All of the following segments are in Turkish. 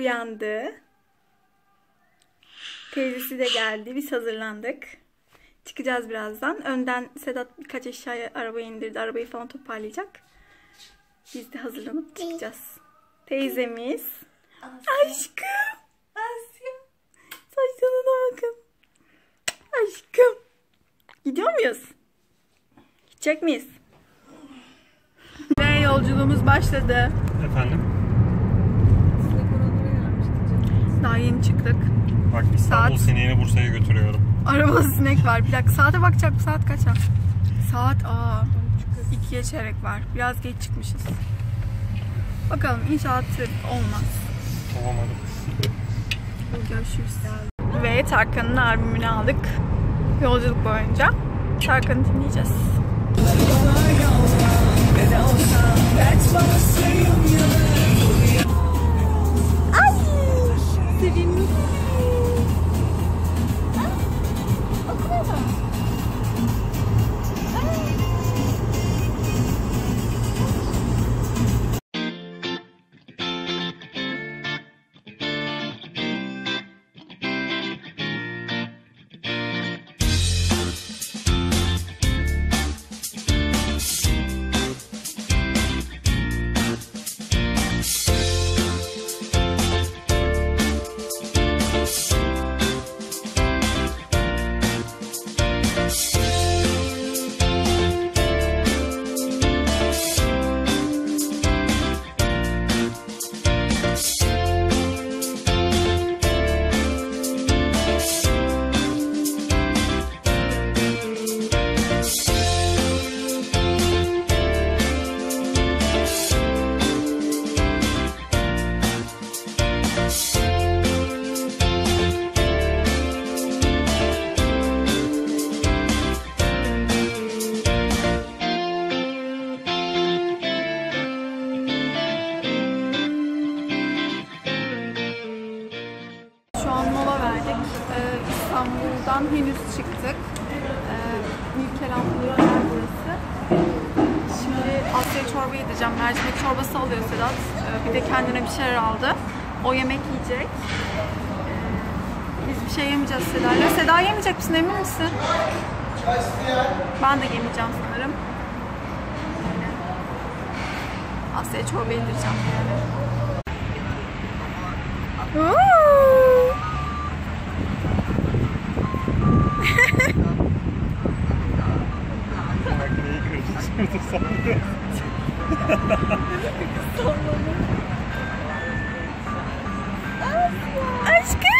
uyandı. Teyzesi de geldi. Biz hazırlandık. Çıkacağız birazdan. Önden Sedat birkaç eşyayı arabaya indirdi. Arabayı falan toparlayacak. Biz de hazırlanıp çıkacağız. Teyzemiz. Aşkım. Asya. Saçlarına bakın. Aşkım. Gidiyor muyuz? Gidecek miyiz? Ve yolculuğumuz başladı. Efendim? Daha yeni çıktık. Bak İstanbul Saat. sineğini Bursa'ya götürüyorum. Arabada sinek var. Bir dakika saate bakacak. Bu saat kaç? ha? Saat aa. ikiye çeyrek var. Biraz geç çıkmışız. Bakalım inşallah trafik olmaz. Olamadım. Görüşürüz. Ve Tarkan'ın albümünü aldık. Yolculuk boyunca. Tarkan'ı dinleyeceğiz. Ay! İstanbul'dan henüz çıktık. Ee, Ülker Ablu'ya yer burası. Şimdi Asya'ya çorba yedireceğim. Mercimek çorbası alıyor Sedat. Ee, bir de kendine bir şeyler aldı. O yemek yiyecek. Ee, biz bir şey yemeyeceğiz Seda'yla. Seda yemeyecek misin emin misin? Ben de yemeyeceğim sanırım. Asya'ya çorba yedireceğim yani. Makineyi kıracağız. Sallıyor. Aşkım.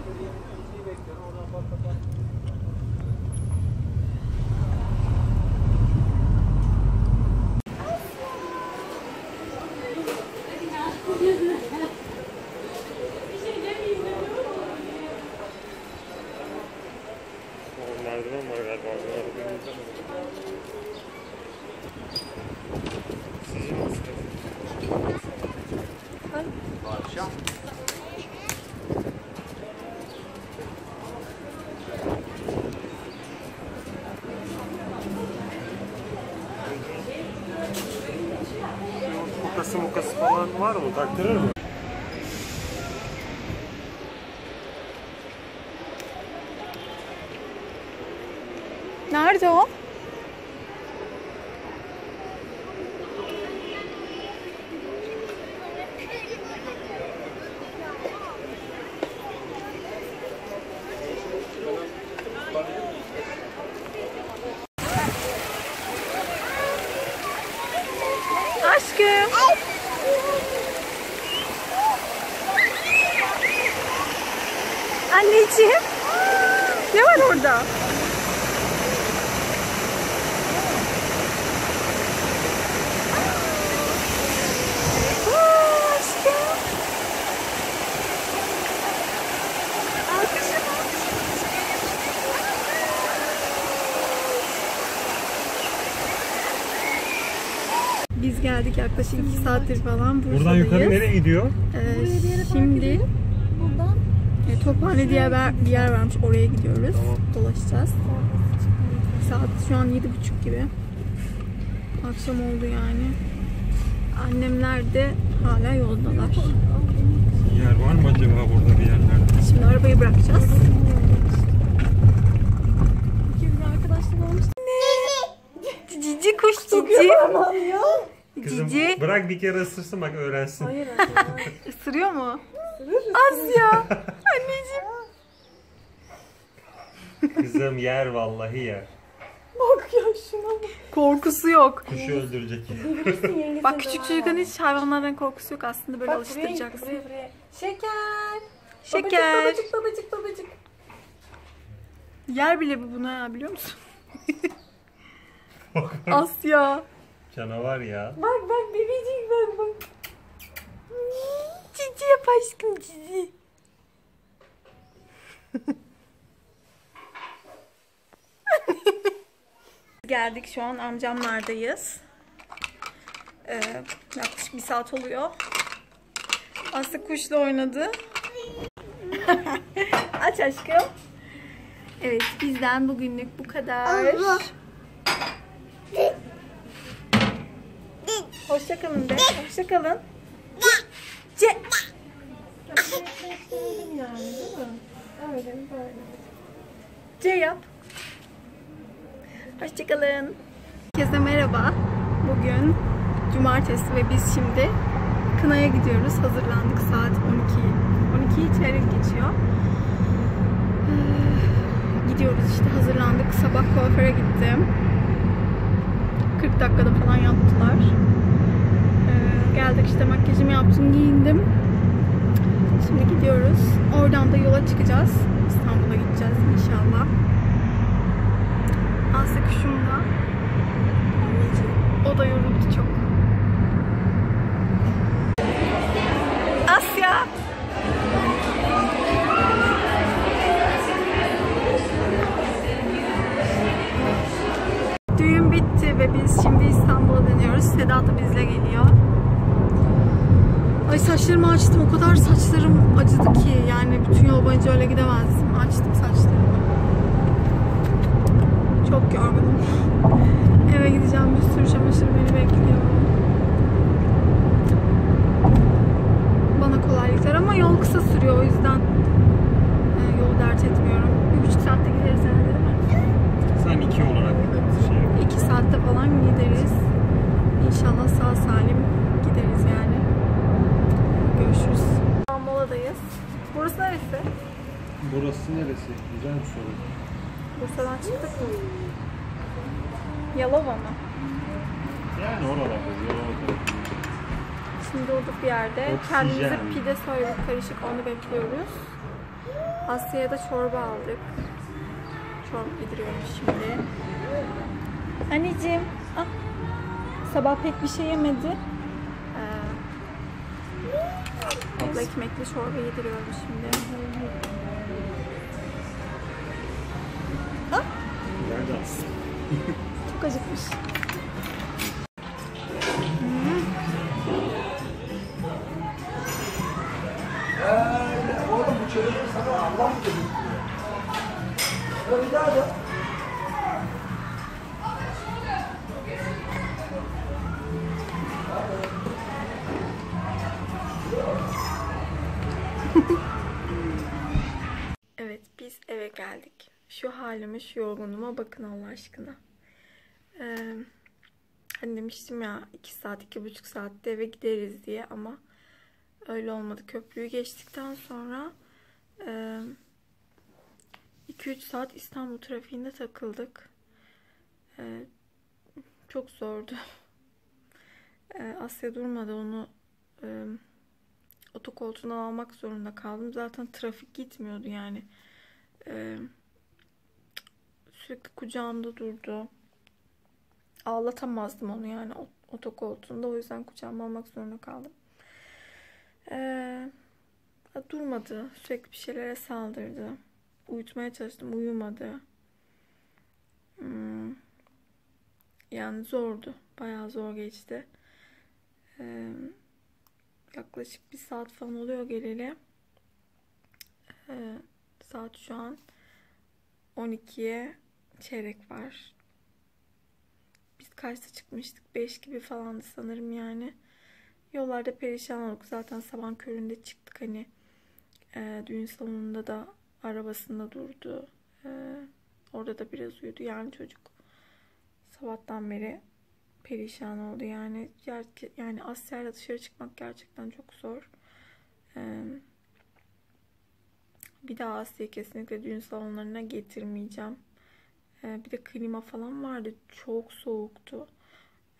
すみません。Mı? Taktırır mı? Nerede o? Aşkım. Anneciğim. Ne var orada? Biz geldik yaklaşık 2 saattir falan Bursa'dayız. Buradan yukarı nereye gidiyor? Ee, şimdi e, Tophane diye bir, bir yer varmış. Oraya gidiyoruz. Tamam. Dolaşacağız. Saat şu an yedi buçuk gibi. Akşam oldu yani. Annemler de hala yoldalar. Yer var mı acaba burada bir yerlerde? Şimdi arabayı bırakacağız. arkadaşlar olmuş. Cici kuş cici. Kızım Cici. bırak bir kere ısırsın bak öğrensin. Hayır Isırıyor mu? Asya. Anneciğim. Kızım yer vallahi yer. Bak ya şuna bak. Korkusu yok. Kuşu öldürecek. Bak küçük çocukların hiç hayvanlardan korkusu yok aslında böyle Bak alıştıracaksın. buraya buraya. Şeker. Şeker. Babacık babacık babacık. Yer bile bu buna ya biliyor musun? Asya. Canavar ya. Bak bak bebecik bak bak. Cici yap aşkım cici. Geldik şu an amcamlardayız. Ee, yaklaşık bir saat oluyor. Aslı kuşla oynadı. Aç aşkım. Evet bizden bugünlük bu kadar. Hoşçakalın de. Hoşçakalın. Yani değil mi? Öyle böyle. C yap. Hoşçakalın. Herkese merhaba. Bugün cumartesi ve biz şimdi Kına'ya gidiyoruz. Hazırlandık saat 12. 12'yi çeyrek geçiyor. Ee, Gidiyoruz işte hazırlandık. Sabah kuaföre gittim. 40 dakikada falan yaptılar. Ee, geldik işte makyajımı yaptım, giyindim. Şimdi gidiyoruz. Oradan da yola çıkacağız. İstanbul'a gideceğiz inşallah. Aslı kuşum da. O da yoruldu çok. Asya! Düğün bitti ve biz şimdi İstanbul'a dönüyoruz. Seda da bizle geliyor. Ay saçlarımı açtım. O kadar saçlarım acıdı ki. Yani bütün yol boyunca öyle gidemezdim. Açtım saçlarımı. Çok yorgunum. Eve gideceğim. Bir sürü çamaşır beni bekliyor. Bana kolaylıklar ama yol kısa sürüyor. O yüzden e, yolu dert etmiyorum. Bir buçuk saatte gideriz herhalde değil mi? Sen iki olarak şey yap. İki saatte falan gideriz. İnşallah sağ salim gideriz yani. Görüşürüz. Şu an moladayız. Burası neresi? Burası neresi? Güzel bir soru. Bursa'dan çıktık mı? Yalova mı? Yani oralarda. Oralarda. Şimdi durduk bir yerde. Oksijen. Kendimize pide söyledik karışık onu bekliyoruz. Asya'ya da çorba aldık. Çorba yediriyoruz şimdi. Anneciğim. Ah. Sabah pek bir şey yemedi. Ee, ekmekli çorba yediriyoruz şimdi. Çok acıkmış. Evet biz eve geldik halime, şu yorgunluğuma bakın Allah aşkına. Ee, hani demiştim ya 2 saat, iki buçuk saatte eve gideriz diye ama öyle olmadı. Köprüyü geçtikten sonra 2-3 saat İstanbul trafiğinde takıldık. Ee, çok zordu. Ee, Asya durmadı onu e, otokoltuğuna almak zorunda kaldım. Zaten trafik gitmiyordu yani. Ee, sürekli kucağımda durdu. Ağlatamazdım onu yani otokoltuğunda. O yüzden kucağıma almak zorunda kaldım. Ee, durmadı. Sürekli bir şeylere saldırdı. Uyutmaya çalıştım. Uyumadı. Hmm. Yani zordu. Bayağı zor geçti. Ee, yaklaşık bir saat falan oluyor geleli. Ee, saat şu an 12'ye çeyrek var. Biz kaçta çıkmıştık? 5 gibi falandı sanırım yani. Yollarda perişan olduk. Zaten sabah köründe çıktık hani. E, düğün salonunda da arabasında durdu. E, orada da biraz uyudu. Yani çocuk sabahtan beri perişan oldu. Yani yani Asya'yla dışarı çıkmak gerçekten çok zor. E, bir daha Asya'yı kesinlikle düğün salonlarına getirmeyeceğim. E, bir de klima falan vardı. Çok soğuktu.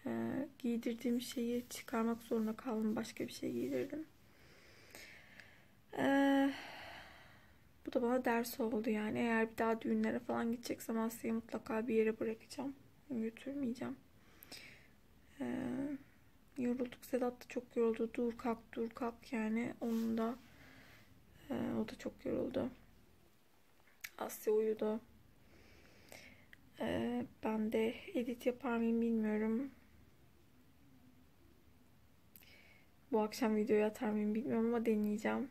E, giydirdiğim şeyi çıkarmak zorunda kaldım. Başka bir şey giydirdim. Eee bu da bana ders oldu yani. Eğer bir daha düğünlere falan gideceksem Asya'yı mutlaka bir yere bırakacağım. Götürmeyeceğim. Ee, yorulduk. Sedat da çok yoruldu. Dur kalk dur kalk yani. Onun da e, o da çok yoruldu. Asya uyudu. Ee, ben de edit yapar mıyım bilmiyorum. Bu akşam videoyu atar mıyım bilmiyorum ama deneyeceğim.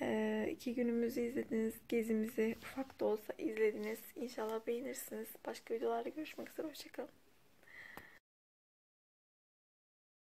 Ee, iki günümüzü izlediniz. Gezimizi ufak da olsa izlediniz. İnşallah beğenirsiniz. Başka videolarda görüşmek üzere. Hoşçakalın.